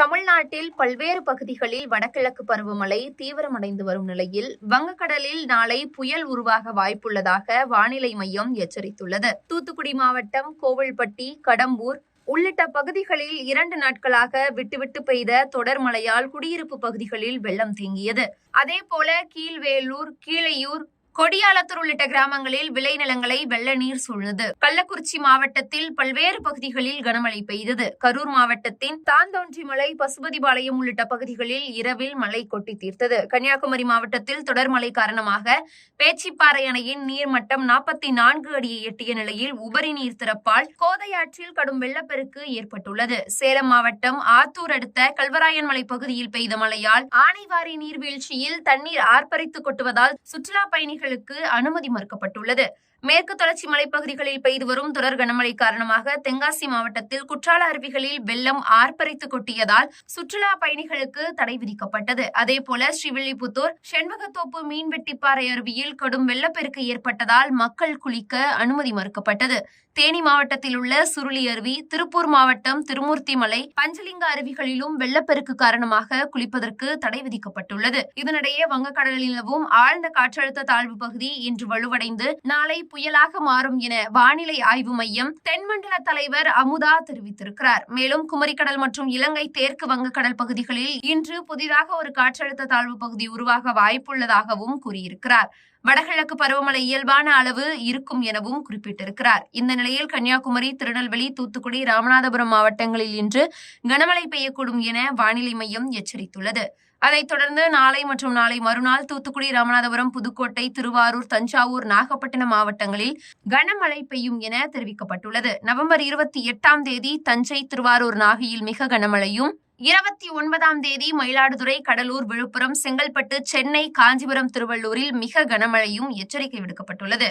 தமிழ்நாட்டில் பல்வேறு பகுதிகளில் வடகிழக்கு பருவமழை தீவிரமடைந்து வரும் நிலையில் வங்கக்கடலில் நாளை புயல் உருவாக வாய்ப்புள்ளதாக வானிலை மையம் எச்சரித்துள்ளது. தூத்துக்குடி மாவட்டம் கோவில்பட்டி கடம்பூர் உள்ளிட்ட பகுதிகளில் இரண்டு நாட்களாக விட்டுவிட்டு பெய்த தொடர் மழையால் குடியிருப்பு பகுதிகளில் வெள்ளம் தேங்கியது. அதேபோல கீழ்வேலூர் கீழையூர் கொடியாலத்தூர் உள்ளிட்ட கிராமங்களில் விளைநிலங்களை வெள்ள நீர் சூழ்ந்தது. கள்ளக்குறிச்சி மாவட்டத்தில் பல்வேறு பகுதிகளில் கனமழை பெய்தது. கரூர் மாவட்டத்தின் தாந்தோன்றி மலை பசுபதிபாளையம் உள்ளிட்ட பகுதிகளில் இரவில் மழை கொட்டி தீர்த்தது. கன்னியாகுமரி மாவட்டத்தில் தொடர் மழை காரணமாக பேச்சிப்பாறை அணையின் நீர்மட்டம் நாற்பத்தி நான்கு அடியை எட்டிய நிலையில் உபரி நீர் திறப்பால் கோதையாற்றில் கடும் வெள்ளப்பெருக்கு ஏற்பட்டுள்ளது. சேலம் மாவட்டம் ஆத்தூர் அடுத்த கல்வராயன்மலை பகுதியில் பெய்த மழையால் ஆனைவாரி நீர்வீழ்ச்சியில் தண்ணீர் ஆர்ப்பரித்து கொட்டுவதால் சுற்றுலா பயணிகளுக்கு அனுமதி மறுக்கப்பட்டுள்ளது. மேற்கு தொடர்ச்சி மலைப்பகுதிகளில் பெய்து வரும் தொடர் கனமழை காரணமாக தென்காசி மாவட்டத்தில் குற்றால அருவிகளில் வெள்ளம் ஆர்ப்பரித்து கொட்டியதால் சுற்றுலா பயணிகளுக்கு தடை விதிக்கப்பட்டது. அதேபோல ஸ்ரீவில்லிபுத்தூர் செண்பகத்தோப்பு மீன்வெட்டிப்பாறை அருவியில் கடும் வெள்ளப்பெருக்கு ஏற்பட்டதால் மக்கள் குளிக்க அனுமதி மறுக்கப்பட்டது. தேனி மாவட்டத்தில் உள்ள சுருளி அருவி திருப்பூர் மாவட்டம் திருமூர்த்திமலை பஞ்சலிங்க அருவிகளிலும் வெள்ளப்பெருக்கு காரணமாக குளிப்பதற்கு தடை விதிக்கப்பட்டுள்ளது. இதனிடையே வங்கக்கடலில் நிலவும் ஆழ்ந்த காற்றழுத்த தாழ்வு பகுதி இன்று வலுவடைந்து நாளை புயலாக மாறும் என வானிலை ஆய்வு மையம் தென்மண்டல தலைவர் அமுதா தெரிவித்திருக்கிறார். மேலும் குமரிக்கடல் மற்றும் இலங்கை தெற்கு வங்கக்கடல் பகுதிகளில் இன்று புதிதாக ஒரு காற்றழுத்த தாழ்வு பகுதி உருவாக வாய்ப்புள்ளதாகவும் கூறியிருக்கிறார். வடகிழக்கு பருவமழை இயல்பான அளவு இருக்கும் எனவும் குறிப்பிட்டிருக்கிறார். இந்த நிலையில் கன்னியாகுமரி திருநெல்வேலி தூத்துக்குடி ராமநாதபுரம் மாவட்டங்களில் இன்று கனமழை பெய்யக்கூடும் என வானிலை மையம் எச்சரித்துள்ளது. அதைத் தொடர்ந்து நாளை மற்றும் நாளை மறுநாள் தூத்துக்குடி ராமநாதபுரம் புதுக்கோட்டை திருவாரூர் தஞ்சாவூர் நாகப்பட்டினம் மாவட்டங்களில் கனமழை பெய்யும் என தெரிவிக்கப்பட்டுள்ளது. நவம்பர் இருபத்தி எட்டாம் தேதி தஞ்சை திருவாரூர் நாகையில் மிக கனமழையும் இருபத்தி ஒன்பதாம் தேதி மயிலாடுதுறை கடலூர் விழுப்புரம் செங்கல்பட்டு சென்னை காஞ்சிபுரம் திருவள்ளூரில் மிக கனமழையும் எச்சரிக்கை விடுக்கப்பட்டுள்ளது.